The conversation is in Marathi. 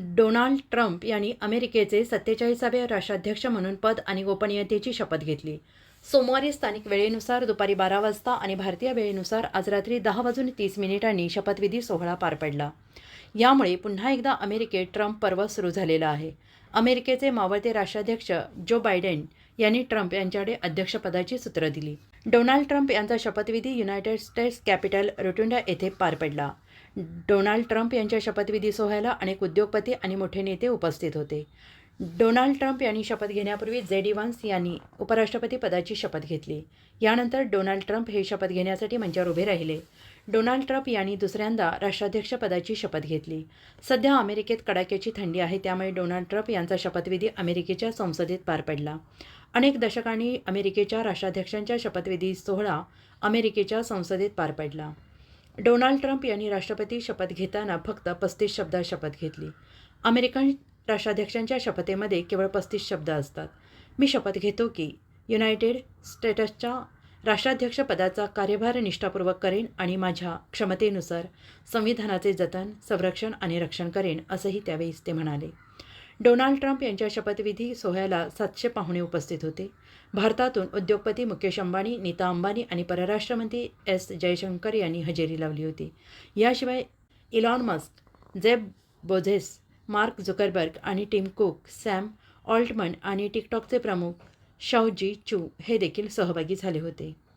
डोनाल्ड ट्रम्प यांनी अमेरिकेचे सत्तेचाळीसावे राष्ट्राध्यक्ष म्हणून पद आणि गोपनीयतेची शपथ घेतली. सोमवारी स्थानिक वेळेनुसार दुपारी बारा वाजता आणि भारतीय वेळेनुसार आज रात्री दहा वाजून तीस मिनिटांनी शपथविधी सोहळा पार पडला. यामुळे पुन्हा एकदा अमेरिकेत ट्रम्प पर्व सुरू झालेला आहे. अमेरिकेचे मावळते राष्ट्राध्यक्ष जो बायडेन यांनी ट्रम्प यांच्याकडे अध्यक्षपदाची सूत्र दिली. डोनाल्ड ट्रम्प यांचा शपथविधी युनायटेड स्टेट्स कॅपिटल रोटुंडा येथे पार पडला. डोनाल्ड ट्रम्प यांच्या शपथविधी सोहळ्याला अनेक उद्योगपती आणि मोठे नेते उपस्थित होते. डोनाल्ड ट्रम्प यांनी शपथ घेण्यापूर्वी जे डी वान्स यांनी उपराष्ट्रपती पदाची शपथ घेतली. यानंतर डोनाल्ड ट्रम्प हे शपथ घेण्यासाठी मंचावर उभे राहिले. डोनाल्ड ट्रम्प यांनी दुसऱ्यांदा राष्ट्राध्यक्षपदाची शपथ घेतली. सध्या अमेरिकेत कडाक्याची थंडी आहे त्यामुळे डोनाल्ड ट्रम्प यांचा शपथविधी अमेरिकेच्या संसदेत पार पडला. अनेक दशकांनी अमेरिकेच्या राष्ट्राध्यक्षांच्या शपथविधी सोहळा अमेरिकेच्या संसदेत पार पडला. डोनाल्ड ट्रम्प यांनी राष्ट्रपती शपथ घेताना फक्त पस्तीस शब्दात शपथ घेतली. अमेरिकन राष्ट्राध्यक्षांच्या शपथेमध्ये केवळ पस्तीस शब्द असतात. मी शपथ घेतो की युनायटेड स्टेट्सच्या राष्ट्राध्यक्षपदाचा कार्यभार निष्ठापूर्वक करेन आणि माझ्या क्षमतेनुसार संविधानाचे जतन संरक्षण आणि रक्षण करेन असंही त्यावेळी ते म्हणाले. डोनाल्ड ट्रम्प यांच्या शपथविधी सोहळ्याला सातशे पाहुणे उपस्थित होते. भारतातून उद्योगपती मुकेश अंबानी नीता अंबानी आणि परराष्ट्रमंत्री एस जयशंकर यांनी हजेरी लावली होती. याशिवाय Elon Musk Jeff Bezos Mark Zuckerberg आणि टिम कुक सॅम ऑल्टमन आणि टिकटॉकचे प्रमुख शाओजी चू हे देखील सहभागी झाले होते.